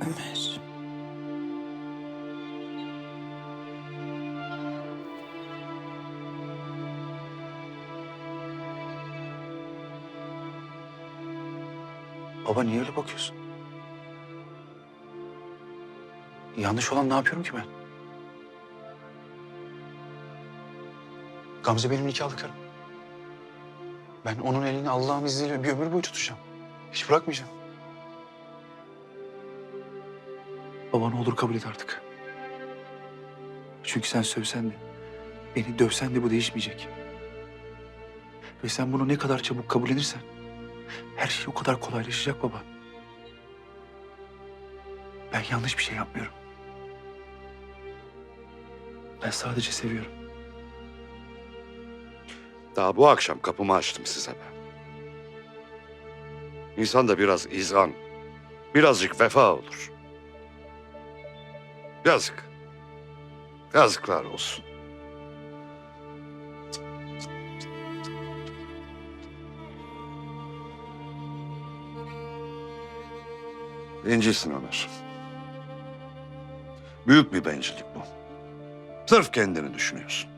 Ömer. Baba niye öyle bakıyorsun? Yanlış olan ne yapıyorum ki ben? Gamze benim nikahlı karım. Ben onun elini Allah'ın izniyle bir ömür boyu tutacağım. Hiç bırakmayacağım. Baba ne olur kabul et artık. Çünkü sen sövsen de, beni dövsen de bu değişmeyecek. Ve sen bunu ne kadar çabuk kabullenirsen, her şey o kadar kolaylaşacak baba. Ben yanlış bir şey yapmıyorum. Ben sadece seviyorum. Daha bu akşam kapımı açtım size ben. İnsan da biraz izan, birazcık vefa olur. Yazık. Yazıklar olsun. Bencilsin Ömer. Büyük bir bencillik bu. Sırf kendini düşünüyorsun.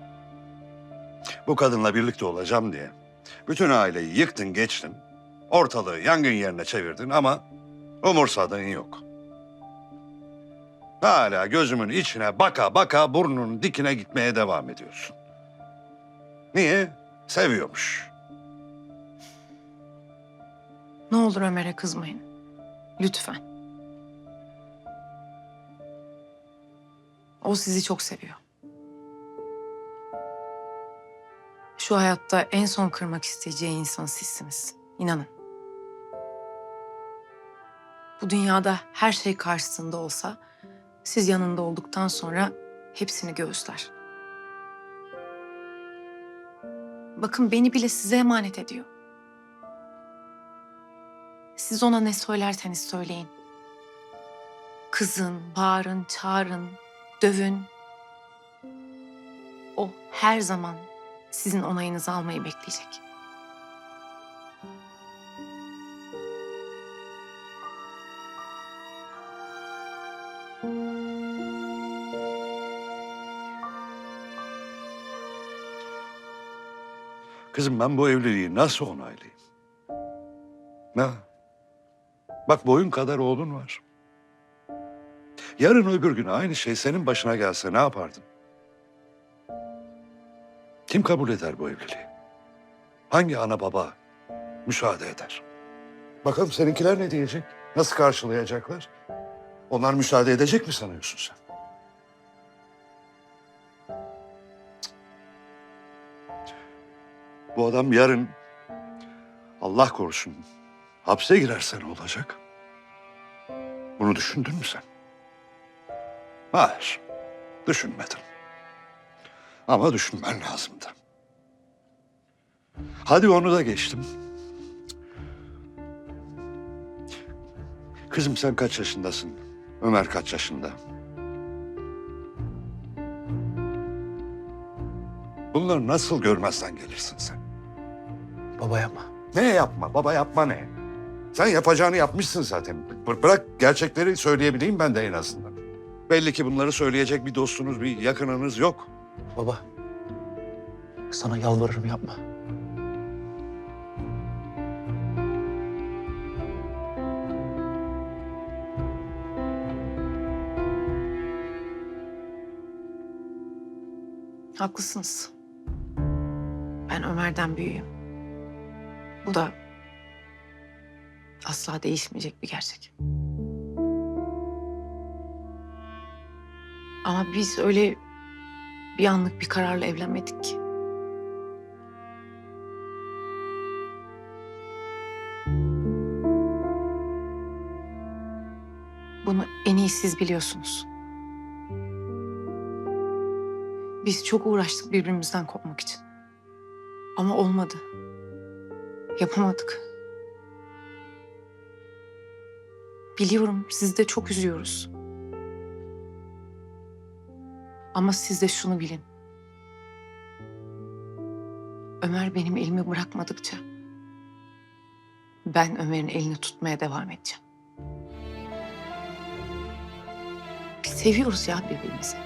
Bu kadınla birlikte olacağım diye bütün aileyi yıktın geçtin. Ortalığı yangın yerine çevirdin ama umursadığın yok. Hala gözümün içine baka baka burnunun dikine gitmeye devam ediyorsun. Niye? Seviyormuş. Ne olur Ömer'e kızmayın. Lütfen. O sizi çok seviyor. Şu hayatta en son kırmak isteyeceği insan sizsiniz. İnanın. Bu dünyada her şey karşısında olsa siz yanında olduktan sonra hepsini göğüsler. Bakın beni bile size emanet ediyor. Siz ona ne söylerseniz söyleyin. Kızın, bağırın, çağırın, dövün. O her zaman sizin onayınızı almayı bekleyecek. Kızım ben bu evliliği nasıl onaylayayım? Ne? Bak boyun kadar oğlun var. Yarın öbür gün aynı şey senin başına gelse ne yapardın? Kim kabul eder bu evliliği? Hangi ana baba müsaade eder? Bakalım seninkiler ne diyecek? Nasıl karşılayacaklar? Onlar müsaade edecek mi sanıyorsun sen? Bu adam yarın Allah korusun hapse girerse ne olacak? Bunu düşündün mü sen? Hayır, düşünmedim. Ama düşünmen lazımdı. Hadi onu da geçtim. Kızım sen kaç yaşındasın? Ömer kaç yaşında? Bunları nasıl görmezden gelirsin sen? Baba yapma. Ne yapma baba yapma ne? Sen yapacağını yapmışsın zaten. Bı- Bırak gerçekleri söyleyebileyim ben de en azından. Belli ki bunları söyleyecek bir dostunuz, bir yakınınız yok. Baba. Sana yalvarırım yapma. Haklısınız. Ben Ömer'den büyüğüm. Bu da asla değişmeyecek bir gerçek. Ama biz öyle bir anlık bir kararla evlenmedik ki. Bunu en iyi siz biliyorsunuz. Biz çok uğraştık birbirimizden kopmak için. Ama olmadı. Yapamadık. Biliyorum sizi de çok üzüyoruz. Ama siz de şunu bilin. Ömer benim elimi bırakmadıkça ben Ömer'in elini tutmaya devam edeceğim. Seviyoruz ya birbirimizi.